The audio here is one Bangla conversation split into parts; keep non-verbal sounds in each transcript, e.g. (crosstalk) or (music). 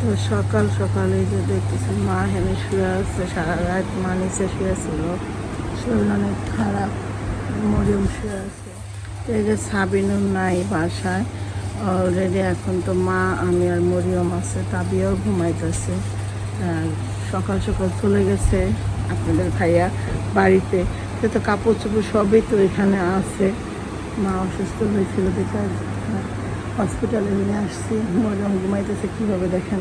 তো সকাল সকালে যে দেখতেছি মা হেনে শুয়ে আছে, সারা রাত মা নিচে শুয়েছিল শরীর অনেক খারাপ, মরিয়ম শুয়ে আছে। তো এই যে সাবিনুর নাই বাসায় অলরেডি এখন তো মা, আমি আর মরিয়ম আছে, তাবিয়াও ঘুমাইতেছে। সকাল সকাল চলে গেছে আপনাদের ভাইয়া বাড়িতে। সে তো কাপড় চোপড় সবই তো এখানে আছে। মা অসুস্থ হয়েছিল দেখে হসপিটালে নিয়ে আসছি। মরিয়ম ঘুমাইতেছে, কীভাবে দেখেন?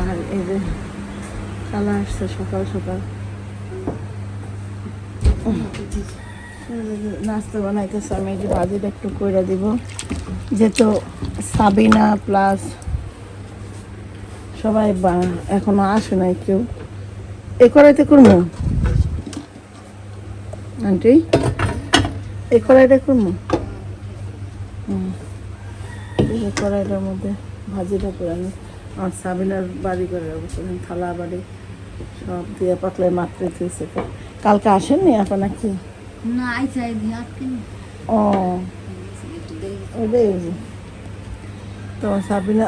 আর এই যে কালা আসছে সকাল সকাল। নাস্তা বানাইতেছে, আমি এই যে ভাজিটা একটু কইরা দিব। যেহেতু সাবিনা প্লাস সবাই বা- এখনও আসে নাই কেউ। এ করাইতে করব আন্টি, এ কড়াইটা করব হুম। কড়াইটার মধ্যে ভাজিটা করে আমি আমার সাবিনার বাড়ি করে অবশ্য থালা বাড়ি সব দিয়ে পাতলায় মাত্রে দিয়েছে কালকে আসেননি আপনার নাকি? না আইসা ও ওটাই তো সাবিনা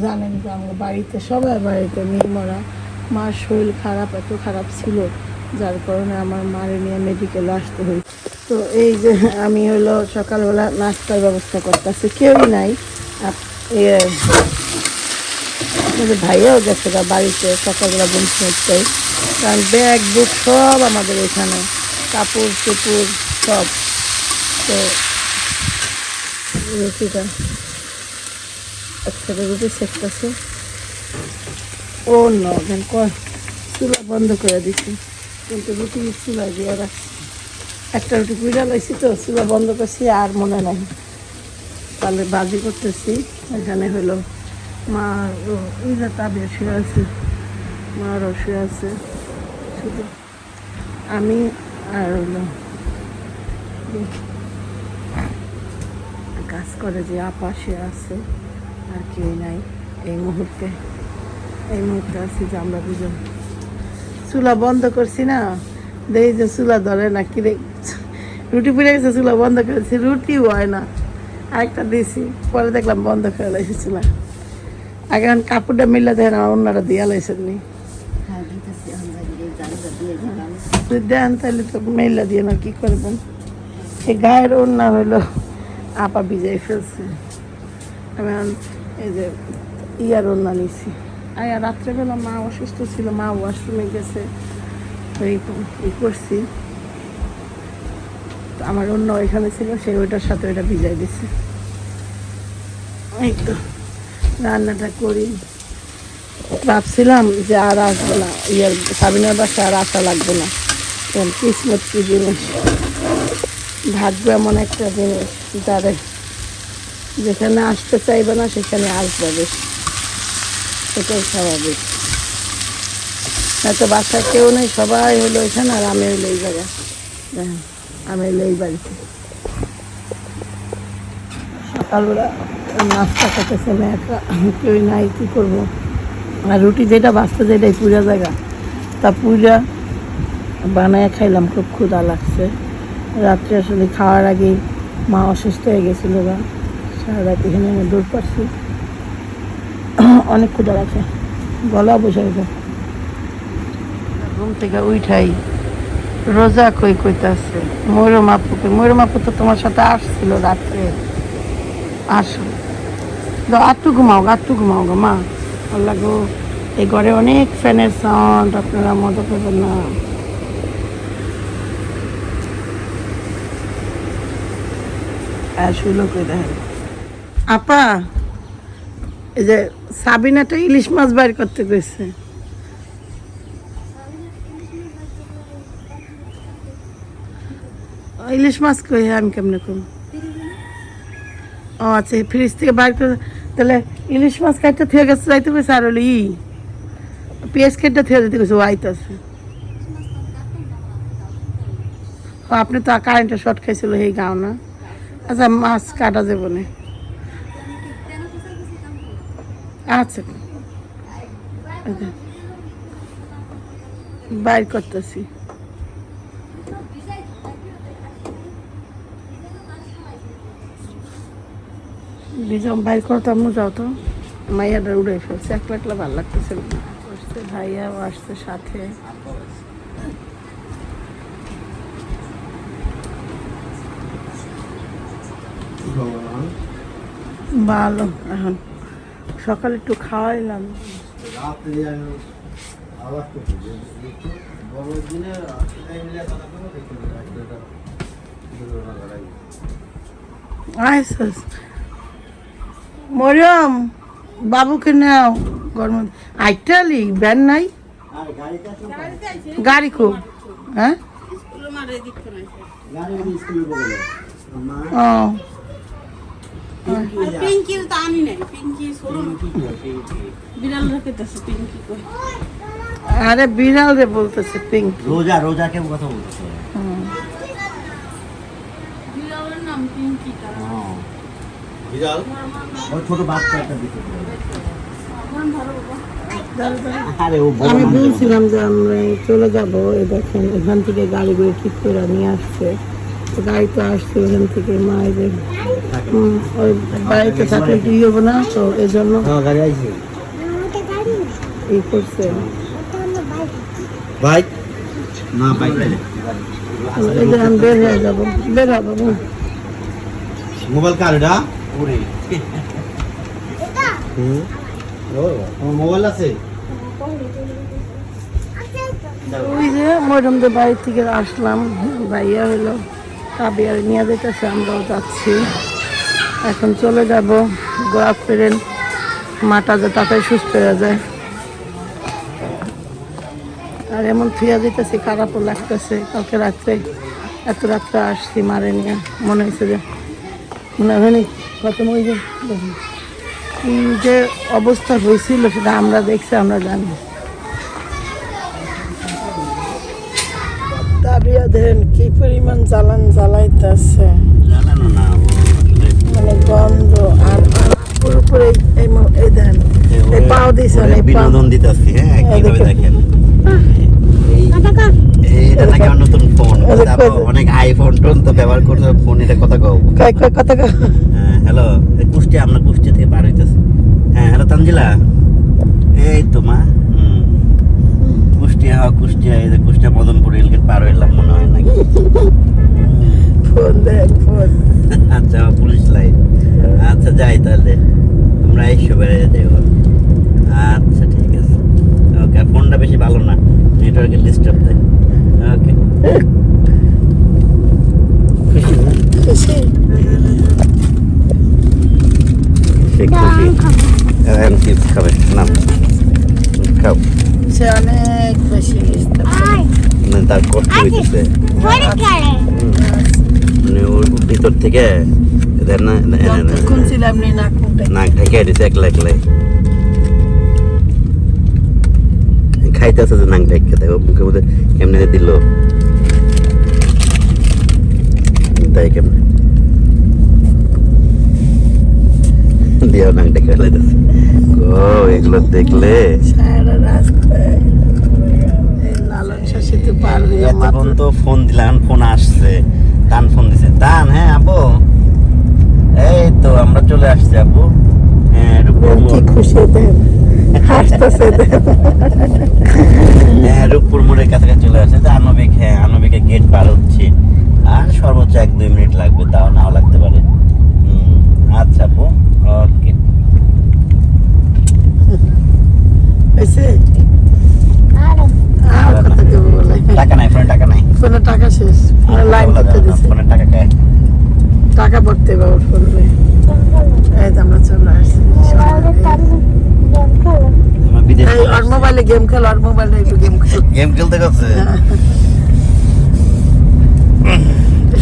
জানেন যে আমার বাড়িতে সবার বাড়িতে নির্মরা মার শরীর খারাপ এত খারাপ ছিল যার কারণে আমার মারে নিয়ে মেডিকেলে আসতে হয়েছে। তো এই যে আমি হলো সকালবেলা নাস্তার ব্যবস্থা করতেছি কেউই নাই। আপ- ইয়ে, আপনাদের ভাইয়াও গেছে গা বাড়িতে সকালবেলা ঘুম থেকে কারণ ব্যাগ বুক সব আমাদের এখানে কাপড় চোপড় সব। তো রুটিটা একটা রুটি সেকতেছে ও ন দেন চুলা বন্ধ করে দিছি। কিন্তু রুটি চুলা দিয়ে একটা রুটি পুইরা লাইছি তো চুলা বন্ধ করছি আর মনে নাই। তাহলে বাজি করতেছি। এখানে হলো মা ওই যে তাবে শুয়ে আছে। মারও শুয়ে আছে। শুধু আমি আর হলো কাজ করে যে আপা আছে। আর কেউ নাই এই মুহূর্তে। এই মুহূর্তে আছি যে আমরা দুজন। চুলা বন্ধ করছি না। দেখি যে চুলা ধরে না কিরে রুটি পুড়ে গেছে, চুলা বন্ধ করেছি। রুটিও হয় না। আরেকটা দিয়েছি পরে দেখলাম বন্ধ করে লাইছি চুলা আগে এখন কাপড়টা মিললে দেখেন আমার অন্যরা দিয়া লাইছেন নি। হ্যাঁ দেন তাহলে তো মেলা দিয়ে না কি করবেন এই গায়ের ওড়না হইল আপা বিজয় ফেলছে। আমি এখন এই যে ইয়ার ওড়না নিছি। আর রাত্রেবেলা মা অসুস্থ ছিল মা ওয়াশরুমে গেছে। এই করছি। আমার অন্য ওইখানে ছিল সেই ওইটার সাথে ওইটা ভিজাই দিছে। এই তো রান্নাটা করি। ভাবছিলাম যে আর আসব না ইয়ার সাবিনার বাসা আর আসা লাগবে না। কারণ কিসমত কি জিনিস? ভাগ্য এমন একটা জিনিস যারে যেখানে আসতে চাইবে না সেখানে আসবে বেশি। সেটাই স্বাভাবিক। হয়তো বাসায় কেউ নেই সবাই হলো এখানে আর আমি হইল এই জায়গায়। দেখেন, আমি এই বাড়িতে সকালবেলা নাস্তা করতেছে না একা কেউ নাই, কী করব? আর রুটি যেটা বাঁচতে যেটাই পুরা জায়গা। তা পুরা বানায় খাইলাম, খুব ক্ষুধা লাগছে। রাত্রে আসলে খাওয়ার আগেই মা অসুস্থ হয়ে গেছিল বা সারা রাত এখানে আমি দূর পাচ্ছি অনেক ক্ষুধা লাগছে। গলা বসে গেছে। ঘুম থেকে উঠাই রোজা কই কইতাছে? ময়ূরম আপুকে ময়ূরম আপু তো তোমার সাথে আসছিল রাত্রে। আসো। আটটু ঘুমাও আটটু ঘুমাও গো, মা। আল্লাহ গো, এই ঘরে অনেক ফ্যানের সাউন্ড আপনারা মজা পাবেন না। কই আপা, এই যে সাবিনাটা ইলিশ মাছ বাইর করতে কইছে ইলিশ মাছ কই, আমি কেমনে কম? ও আচ্ছা ফ্রিজ থেকে বাইর তাহলে ইলিশ মাছ কাটতে থেকে গেছে, যাইতে কইছে আর হলো ই। পেঁয়াজ কেটে থেকে যেতে কইছে, ও আইতাছে ও, আপনি তো কারেন্টের শর্ট খাইছিল এই গাও না। আচ্ছা মাছ কাটা যাব না। আচ্ছা। আচ্ছা। বাইর করতেছি। বিজম বাইর করতাম যাও তো। মাইয়াটা উড়ে ফেলছে একলা একলা ভালো লাগতেছে। আসছে ভাইয়াও আসছে সাথে। ভালো এখন সকালে একটু খাওয়াইলাম। রাত্রে মরিয়ম বাবুকে নাও। গরম আইটালি ব্যান নাই? গাড়ি খুব হ্যাঁ? ও। পিঙ্কির তো আনি নাই। পিঙ্কি বিড়াল রেখেতেছে পিঙ্কি আরে বিড়াল রে বলতেছে পিঙ্ক। রোজা রোজা কেউ কথা বলতেছে। বিড়ালের নাম পিঙ্কি কারণ বিড়াল। ওই ছোট বাচ্চা একটা দিতে আমি বলছিলাম যে আমরা চলে যাব এই দেখেন এখান থেকে গাড়িগুলো ঠিক করে নিয়ে আসছে। গাড়ি তো আসছে ওখান থেকে মায়েদের। হুম, ওই বাড়িতে থাকলে কি হব না? তো এই জন্য হ্যাঁ গাড়ি আইছে ই করছে বাইক? না বাইক নাই। এই যে আমি বের হয়ে যাব বের হব মোবাইল কার ওরে হুম? মোবাইল আছে। ওই যে মরমদের বাড়ি থেকে আসলাম ভাইয়া হলো কাবিয়ার নিয়ে যেতেছে আমরাও যাচ্ছি। এখন চলে যাব গোয়া ফেরেন মাটা যে তাতে সুস্থ হয়ে যায়। আর এমন থুয়া যেতেছি খারাপও লাগতেছে। কালকে রাত্রে এত রাত্রে আসছি মারে নিয়ে মনে হয়েছে যে মনে হয়নি কত ওই যে যে অবস্থা হয়েছিল সেটা আমরা দেখছি আমরা জানি। তাবিয়া দেন কি পরিমাণ জ্বালান জ্বালাইতেছে? মানে গন্ধ আর পুরোপুরি এই এই দেন এই পাও দিছে ওরে বিনোদন দিতেছি হ্যাঁ এই কীভাবে দেখেন। দেখেন? নাকি নতুন ফোন অনেক আইফোন টোন তো ব্যবহার করছে ফোন এটা কথা কও। কথা। হ্যাঁ হ্যালো কুষ্টিয়া আমরা কুষ্টিয়া থেকে পার হইতেছি। হ্যাঁ হ্যালো তানজিলা। এই তো মা। কুষ্টিয়া হ্যাঁ কুষ্টিয়া এই যে কুষ্টিয়া মদনপুর রেলগেট পার হইলাম মনে হয় নাকি? (laughs) Phone phone. (laughs) আচ্ছা পুলিশ লাইন। আচ্ছা যাই তাহলে। আমরা এসো বেড়ে যাই আচ্ছা ঠিক আছে। ওকে আর ফোনটা বেশি ভালো না। নেটওয়ার্কের ডিস্টার্ব দেয়। ওকে। (laughs) খুশি খুশি। সে খুশি এখন চিপস খাবে না খাও সে অনেক বেশি তার কষ্ট হইতেছে মানে ওর ভিতর থেকে নাক ঢেকে দিছে একলা একলাই খাইতেছে যে নাক ঢেকে দেয় ও মুখের মধ্যে কেমনে দিল তাই কেমনে দিয়েও নাক ঢেকে ফেলাইতেছে ও এগুলো দেখলে? এতক্ষণ তো ফোন দিলাম ফোন আসছে তান ফোন দিছে। তান হ্যাঁ আপু এই তো আমরা চলে আসছি আপু হ্যাঁ খুশি হাসতেছে হ্যাঁ রূপপুর মোড়ের কাছাকাছি চলে আসছে। তো আনবিক হ্যাঁ আনবিকের গেট পার হচ্ছি। আর সর্বোচ্চ এক দুই মিনিট লাগবে তাও নাও লাগতে পারে। আচ্ছা আপু। ওকে। টাকা নাই ফোনে টাকা নাই। ফোনে টাকা শেষ। ফোনে লাইন করতে দিছে। ফোনের টাকা খায় টাকা ভরতে বাবা ফোনে। এই তো আমরা চলে আসছি। আমার বিদেশ এই ওর মোবাইলে গেম খেলো আর মোবাইলে একটু গেম খেলো। গেম খেলতে গেছে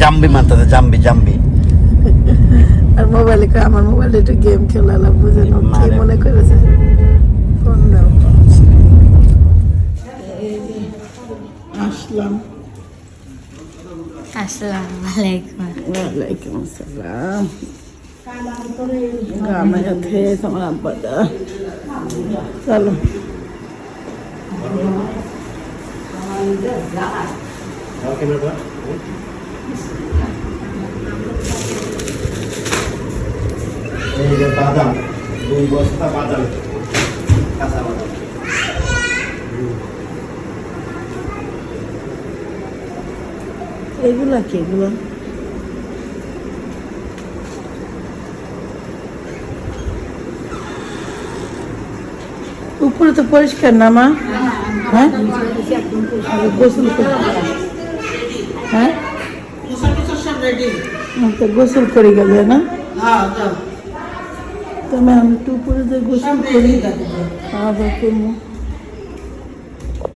জাম্বি মারতেছে জাম্বি জাম্বি। আর মোবাইলে আমার মোবাইলে একটু গেম খেলালাম বুঝে না কি মনে করেছে? ফোন দাও। আসলাম। আসসালামু আলাইকুম ওয়ালাইকুম আসসালাম। গামে হাতে তোমার আব্বাটা। চলো। যে বাদাম দুই বস্তা বাদাম কাঁচা বাদাম। এগুলা কি এগুলো? উপরে তো পরিষ্কার না মা? হ্যাঁ? গোসল করে হ্যাঁ? তো গোসল করে গেলে না? তবে আমি একটু উপরে যে গোসল করি আবার করব